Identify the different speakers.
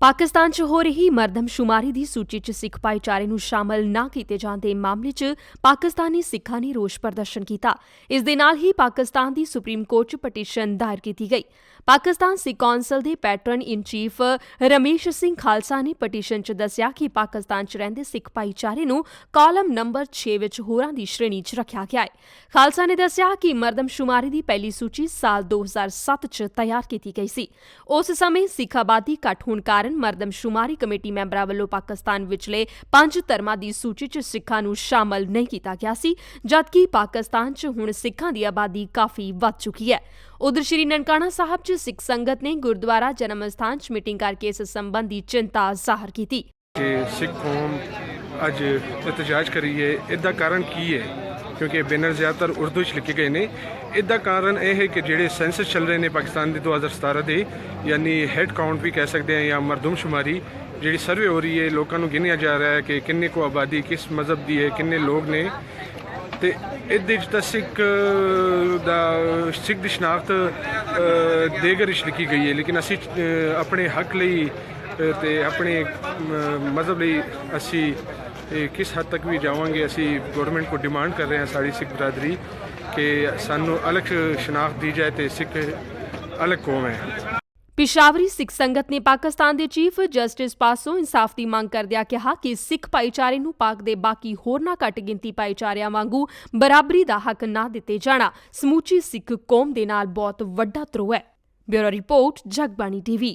Speaker 1: ਪਾਕਿਸਤਾਨ 'ਚ ਹੋ ਰਹੀ ਮਰਦਮਸ਼ੁਮਾਰੀ ਦੀ ਸੂਚੀ 'ਚ ਸਿੱਖ ਭਾਈਚਾਰੇ ਨੂੰ ਸ਼ਾਮਲ ਨਾ ਕੀਤੇ ਜਾਣ ਦੇ ਮਾਮਲੇ 'ਚ ਪਾਕਿਸਤਾਨੀ ਸਿੱਖਾਂ ਨੇ ਰੋਸ ਪ੍ਰਦਰਸ਼ਨ ਕੀਤਾ। ਇਸ ਦੇ ਨਾਲ ਹੀ ਪਾਕਿਸਤਾਨ ਦੀ ਸੁਪਰੀਮ ਕੋਰਟ 'ਚ ਪਟੀਸ਼ਨ ਦਾਇਰ ਕੀਤੀ ਗਈ। ਪਾਕਿਸਤਾਨ ਸਿੱਖ ਕੌਂਸਲ ਦੇ patron in chief Ramesh Singh Khalsa ਨੇ ਪਟੀਸ਼ਨ 'ਚ ਦੱਸਿਆ ਕਿ ਪਾਕਿਸਤਾਨ 'ਚ ਰਹਿੰਦੇ ਸਿੱਖ ਭਾਈਚਾਰੇ ਨੂੰ ਕਾਲਮ ਨੰਬਰ 6 ਵਿੱਚ ਹੋਰਾਂ ਦੀ ਸ਼੍ਰੇਣੀ 'ਚ ਰੱਖਿਆ ਗਿਆ ਹੈ। ਖਾਲਸਾ ਨੇ ਦੱਸਿਆ ਕਿ ਮਰਦਮਸ਼ੁਮਾਰੀ ਦੀ ਪਹਿਲੀ ਸੂਚੀ ਸਾਲ 2007 'ਚ ਤਿਆਰ ਕੀਤੀ ਗਈ ਸੀ। ਉਸ ਸਮੇਂ ਸਿੱਖ ਆਬਾਦੀ ਘੱਟ ਹੋਣ ਕਾਰਨ ਮਰਦਮਸ਼ੁਮਾਰੀ ਕਮੇਟੀ ਮੈਂਬਰਾਂ ਵੱਲੋਂ ਪਾਕਿਸਤਾਨ ਵਿਚਲੇ ਪੰਜ ਧਰਮਾਂ ਦੀ ਸੂਚੀ 'ਚ ਸਿੱਖਾਂ ਨੂੰ ਸ਼ਾਮਲ ਨਹੀਂ ਕੀਤਾ ਗਿਆ ਸੀ, ਜਦਕਿ ਪਾਕਿਸਤਾਨ 'ਚ ਹੁਣ ਸਿੱਖਾਂ ਦੀ ਆਬਾਦੀ ਕਾਫੀ ਵੱਧ ਚੁੱਕੀ ਹੈ। ਉਧਰ ਸ਼੍ਰੀ ਨਨਕਾਣਾ ਸਾਹਿਬ 'ਚ ਸਿੱਖ ਸੰਗਤ ਨੇ ਗੁਰਦੁਆਰਾ ਜਨਮ ਅਸਥਾਨ 'ਚ ਮੀਟਿੰਗ ਕਰਕੇ ਇਸ ਸੰਬੰਧੀ ਚਿੰਤਾ ਜ਼ਾਹਰ ਕੀਤੀ।
Speaker 2: ਕਿ ਸਿੱਖ ਕੌਮ ਅੱਜ ਇਤਜਾਜ ਕਰੀ ਹੈ। ਇਹਦਾ ਕਾਰਨ ਕੀ ਹੈ? ਕਿਉਂਕਿ ਬੈਨਰ ਜ਼ਿਆਦਾਤਰ ਉਰਦੂ 'ਚ ਲਿਖੇ ਗਏ ਨੇ। ਇਹਦਾ ਕਾਰਨ ਇਹ ਹੈ ਕਿ ਜਿਹੜੇ ਸੈਂਸਸ ਚੱਲ ਰਹੇ ਨੇ ਪਾਕਿਸਤਾਨ ਦੇ 2017 ਦੇ ਯਾਨੀ ਹੈਡ ਕਾਊਂਟ ਵੀ ਕਹਿ ਸਕਦੇ ਹਾਂ ਜਾਂ ਮਰਦਮਸ਼ੁਮਾਰੀ ਜਿਹੜੀ ਸਰਵੇ ਹੋ ਰਹੀ ਹੈ ਲੋਕਾਂ ਨੂੰ ਗਿਣਿਆ ਜਾ ਰਿਹਾ ਹੈ ਕਿ ਕਿੰਨੇ ਕੋ ਆਬਾਦੀ ਕਿਸ ਮਜ਼ਹਬ ਦੀ ਹੈ ਕਿੰਨੇ ਲੋਕ ਨੇ। ਤੇ ਇਹਦੇ ਵਿੱਚ ਤਾਂ ਸਿੱਖ ਦਾ ਸਿੱਖ ਦੀ ਸ਼ਨਾਖਤ ਅ, ਦੇਗਰ ਵਿੱਚ ਲਿਖੀ ਗਈ ਹੈ। ਲੇਕਿਨ ਅਸੀਂ ਆਪਣੇ ਹੱਕ ਲਈ ਅ, ਤੇ ਆਪਣੇ ਮਜ਼ਹਬ ਲਈ ਅਸੀਂ ਇਹ ਕਿਸ ਹੱਦ ਤੱਕ ਵੀ ਜਾਵਾਂਗੇ, ਅਸੀਂ ਗਵਰਨਮੈਂਟ ਕੋ ਡਿਮਾਂਡ ਕਰ ਰਹੇ ਹਾਂ ਸਾਡੀ ਸਿੱਖ ਬਰਾਦਰੀ ਕਿ ਸਾਨੂੰ ਅਲੱਗ ਸ਼ਨਾਖਤ ਦੀ ਜਾਏ ਤੇ ਸਿੱਖ ਅਲੱਗ ਕੌਮ ਹੈ।
Speaker 1: ਪਿਸ਼ਾਵਰੀ ਸਿੱਖ ਸੰਗਤ ਨੇ ਪਾਕਿਸਤਾਨ ਦੇ ਚੀਫ ਜਸਟਿਸ ਪਾਸੋਂ ਇਨਸਾਫ ਦੀ ਮੰਗ ਕਰਦਿਆਂ ਕਿਹਾ ਕਿ ਸਿੱਖ ਭਾਈਚਾਰੇ ਨੂੰ ਪਾਕ ਦੇ ਬਾਕੀ ਹੋਰਨਾਂ ਘੱਟ ਗਿਣਤੀ ਭਾਈਚਾਰਿਆਂ ਵਾਂਗੂ ਬਰਾਬਰੀ ਦਾ ਹੱਕ ਨਾ ਦਿੱਤੇ ਜਾਣਾ, ਸਮੂਚੀ ਸਿੱਖ ਕੌਮ ਦੇ ਨਾਲ ਬਹੁਤ ਵੱਡਾ ਧਰੋਹ ਹੈ। Bureau report, Jagbani TV.